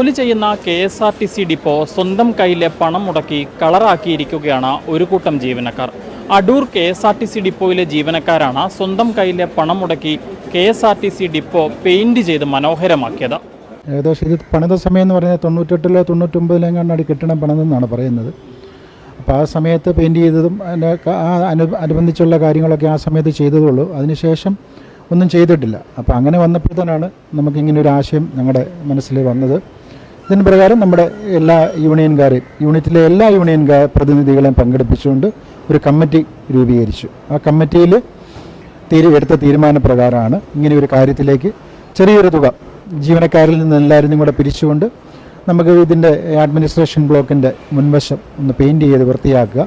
ജോലി ചെയ്യുന്ന K S R T C depot സ്വന്തം കയ്യിലെ പണം മുടക്കി കളറാക്കിയിരിക്കുകയാണ് ഒരു കൂട്ടം ജീവനക്കാർ. Adoor K S R T C ഡിപ്പോയിലെ ജീവനക്കാരാണ് സ്വന്തം കയ്യിലെ പണം മുടക്കി K S R T C depot paint ചെയ്ത് മനോഹരമാക്കിയത്. ഏകദേശം ഇത് പണിത സമയം എന്ന് പറഞ്ഞാൽ തൊണ്ണൂറ്റെട്ടിലോ തൊണ്ണൂറ്റൊമ്പതിലെങ്ങാണ്ടാണ് കെട്ടിടം പണിതെന്നാണ് പറയുന്നത്. അപ്പോൾ ആ സമയത്ത് പെയിന്റ് ചെയ്തതും അതിന്റെ ആ അനു അനുബന്ധിച്ചുള്ള കാര്യങ്ങളൊക്കെ ആ സമയത്ത് ചെയ്തതുള്ളൂ. അതിനുശേഷം ഒന്നും ചെയ്തിട്ടില്ല. അപ്പോൾ അങ്ങനെ വന്നപ്പോൾ തന്നെയാണ് നമുക്കിങ്ങനെ ഒരു ആശയം ഞങ്ങളുടെ മനസ്സിൽ വന്നത്. ഇതിന് പ്രകാരം നമ്മുടെ എല്ലാ യൂണിയൻകാരെയും യൂണിറ്റിലെ എല്ലാ യൂണിയൻകാർ പ്രതിനിധികളെയും പങ്കെടുപ്പിച്ചുകൊണ്ട് ഒരു കമ്മിറ്റി രൂപീകരിച്ചു. ആ കമ്മിറ്റിയിൽ തീരു എടുത്ത തീരുമാനപ്രകാരമാണ് ഇങ്ങനെ ഒരു കാര്യത്തിലേക്ക് ചെറിയൊരു തുക ജീവനക്കാരിൽ നിന്ന് എല്ലാവരും കൂടെ പിരിച്ചുകൊണ്ട് നമുക്ക് ഇതിന്റെ അഡ്മിനിസ്ട്രേഷൻ ബ്ലോക്കിന്റെ മുൻവശം ഒന്ന് പെയിന്റ് ചെയ്ത് വൃത്തിയാക്കുക.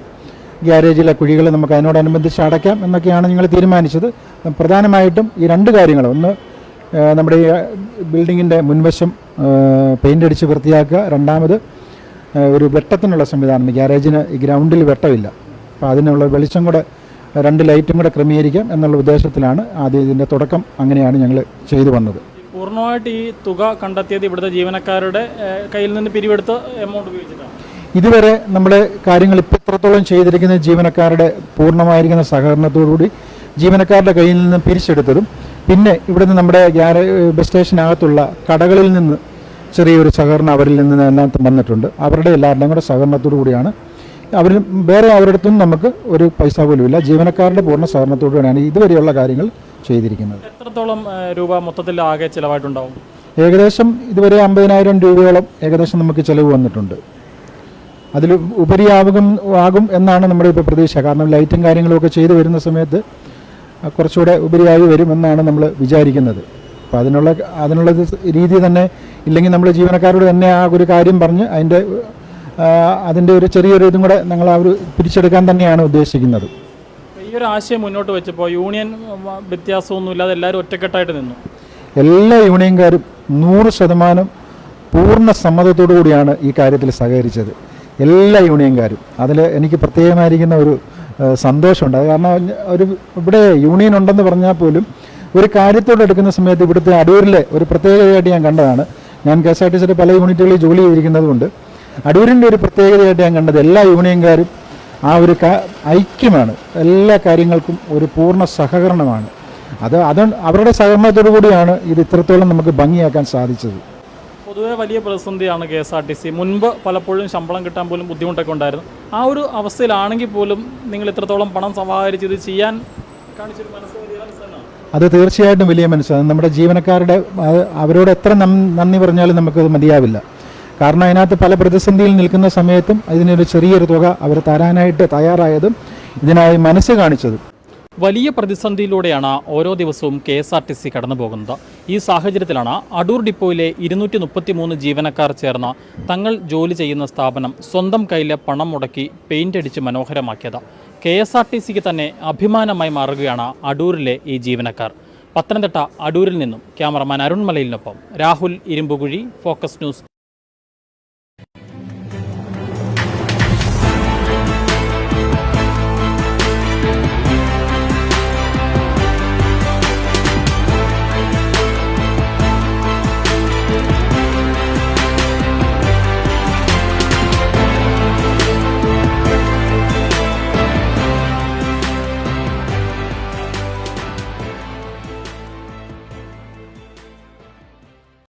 ഗ്യാരേജിലെ കുഴികൾ നമുക്ക് അതിനോടനുബന്ധിച്ച് അടയ്ക്കാം എന്നൊക്കെയാണ് ഞങ്ങൾ തീരുമാനിച്ചത്. പ്രധാനമായിട്ടും ഈ രണ്ട് കാര്യങ്ങൾ ഒന്ന് നമ്മുടെ ഈ ബിൽഡിങ്ങിന്റെ മുൻവശം പെയിന്റ് അടിച്ച് വൃത്തിയാക്കുക. രണ്ടാമത് ഒരു വെട്ടത്തിനുള്ള സംവിധാനം. ഗ്യാരേജിന് ഈ ഗ്രൗണ്ടിൽ വെട്ടമില്ല. അപ്പോൾ അതിനുള്ള വെളിച്ചം കൂടെ രണ്ട് ലൈറ്റും കൂടെ ക്രമീകരിക്കാം എന്നുള്ള ഉദ്ദേശത്തിലാണ് ആദ്യം ഇതിന്റെ തുടക്കം. അങ്ങനെയാണ് ഞങ്ങൾ ചെയ്തു വന്നത്. പൂർണമായിട്ട് ഈ തുക കണ്ടെത്തിയത് ഇവിടുത്തെ ജീവനക്കാരുടെ കയ്യിൽ നിന്ന് പിരിവെടുത്ത എമൗണ്ട് ഉപയോഗിച്ചിട്ടാണ്. ഇതുവരെ നമ്മൾ കാര്യങ്ങൾ ഇപ്പോൾ ഇത്രത്തോളം ചെയ്തിരിക്കുന്ന ജീവനക്കാരുടെ പൂർണമായിരിക്കുന്ന സഹകരണത്തോടുകൂടി ജീവനക്കാരുടെ കയ്യിൽ നിന്ന് പിരിച്ചെടുത്തതും പിന്നെ ഇവിടുന്ന് നമ്മുടെ ഗ്യാര ബസ് സ്റ്റേഷനകത്തുള്ള കടകളിൽ നിന്ന് ചെറിയൊരു സഹകരണം അവരിൽ നിന്ന് എല്ലാം വന്നിട്ടുണ്ട്. അവരുടെ എല്ലാവരുടെയും കൂടെ സഹകരണത്തോടു കൂടിയാണ്. അവർ വേറെ അവരുടെ അടുത്തും നമുക്ക് ഒരു പൈസ പോലും ഇല്ല. ജീവനക്കാരുടെ പൂർണ സഹകരണത്തോടു കൂടിയാണ് ഇതുവരെയുള്ള കാര്യങ്ങൾ ചെയ്തിരിക്കുന്നത്. എത്രത്തോളം രൂപ മൊത്തത്തിൽ ആകെ ചിലവായിട്ടുണ്ടാവും? ഏകദേശം ഇതുവരെ അമ്പതിനായിരം രൂപയോളം ഏകദേശം നമുക്ക് ചിലവ് വന്നിട്ടുണ്ട്. അതിൽ ഉപരിയാകും ആകും എന്നാണ് നമ്മുടെ ഇപ്പോൾ പ്രതീക്ഷ. കാരണം ലൈറ്റും കാര്യങ്ങളും ഒക്കെ ചെയ്തു വരുന്ന സമയത്ത് കുറച്ചുകൂടെ ഉപരിയായി വരുമെന്നാണ് നമ്മൾ വിചാരിക്കുന്നത്. അപ്പോൾ അതിനുള്ള അതിനുള്ള രീതി തന്നെ ഇല്ലെങ്കിൽ നമ്മൾ ജീവനക്കാരോട് തന്നെ ആ ഒരു കാര്യം പറഞ്ഞ് അതിന്റെ അതിന്റെ ഒരു ചെറിയൊരു ഇതും കൂടെ ഞങ്ങൾ ആ ഒരു പിരിച്ചെടുക്കാൻ തന്നെയാണ് ഉദ്ദേശിക്കുന്നത്. ഈ ഒരു ആശയം മുന്നോട്ട് വെച്ചപ്പോൾ യൂണിയൻ വ്യത്യാസമൊന്നുമില്ലാതെ എല്ലാവരും ഒറ്റക്കെട്ടായിട്ട് നിന്നു. എല്ലാ യൂണിയൻകാരും നൂറ് ശതമാനം പൂർണ സമ്മതത്തോടു കൂടിയാണ് ഈ കാര്യത്തിൽ സഹകരിച്ചത്. എല്ലാ യൂണിയൻകാരും. അതിൽ എനിക്ക് പ്രത്യേകമായിരിക്കുന്ന ഒരു സന്തോഷമുണ്ട്. അത് കാരണം ഒരു ഇവിടെ യൂണിയൻ ഉണ്ടെന്ന് പറഞ്ഞാൽ പോലും ഒരു കാര്യത്തോട് എടുക്കുന്ന സമയത്ത് ഇവിടുത്തെ അടൂരിലെ ഒരു പ്രത്യേകതയായിട്ട് ഞാൻ കണ്ടതാണ്. ഞാൻ കെ എസ് ആർ ടി സിയുടെ പല യൂണിറ്റുകളിൽ ജോലി ചെയ്തിരിക്കുന്നത് കൊണ്ട് അടൂരിന്റെ ഒരു പ്രത്യേകതയായിട്ട് ഞാൻ കണ്ടത് എല്ലാ യൂണിയൻകാരും ആ ഒരു ഐക്യമാണ്. എല്ലാ കാര്യങ്ങൾക്കും ഒരു പൂർണ സഹകരണമാണ്. അത് അത് അവരുടെ സഹകരണത്തോടു കൂടിയാണ് ഇത് ഇത്രത്തോളം നമുക്ക് ഭംഗിയാക്കാൻ സാധിച്ചത്. പൊതുവെ വലിയ പ്രതിസന്ധിയാണ് K S R T C. മുൻപ് പലപ്പോഴും ശമ്പളം കിട്ടാൻ പോലും ബുദ്ധിമുട്ടൊക്കെ ഉണ്ടായിരുന്നു. ആ ഒരു അവസ്ഥയിലാണെങ്കിൽ പോലും നിങ്ങൾ ഇത്രത്തോളം പണം സമാഹരിച്ച് ഇത് ചെയ്യാൻ അത് തീർച്ചയായിട്ടും വലിയ മനസ്സാണ്. നമ്മുടെ ജീവനക്കാരുടെ അവരോട് എത്ര നന്ദി പറഞ്ഞാലും നമുക്കത് മതിയാവില്ല. കാരണം അതിനകത്ത് പല പ്രതിസന്ധിയിൽ നിൽക്കുന്ന സമയത്തും അതിനൊരു ചെറിയൊരു തുക അവർ തരാനായിട്ട് തയ്യാറായതും ഇതിനായി മനസ്സ് കാണിച്ചതും. വലിയ പ്രതിസന്ധിയിലൂടെയാണ് ഓരോ ദിവസവും K S R T C കടന്നു പോകുന്നത് ഈ സാഹചര്യത്തിലാണ് അടൂർ ഡിപ്പോയിലെ ഇരുന്നൂറ്റി മുപ്പത്തി മൂന്ന് ജീവനക്കാർ ചേർന്ന് തങ്ങൾ ജോലി ചെയ്യുന്ന സ്ഥാപനം സ്വന്തം കയ്യിലെ പണം മുടക്കി പെയിന്റ് അടിച്ച് മനോഹരമാക്കിയത്. കെ എസ് ആർ ടി സിക്ക് തന്നെ അഭിമാനമായി മാറുകയാണ് അടൂരിലെ ഈ ജീവനക്കാർ. പത്തനംതിട്ട അടൂരിൽ നിന്നും ക്യാമറമാൻ അരുൺമലയിലിനൊപ്പം രാഹുൽ ഇരുമ്പുകുഴി ഫോക്കസ് ന്യൂസ്.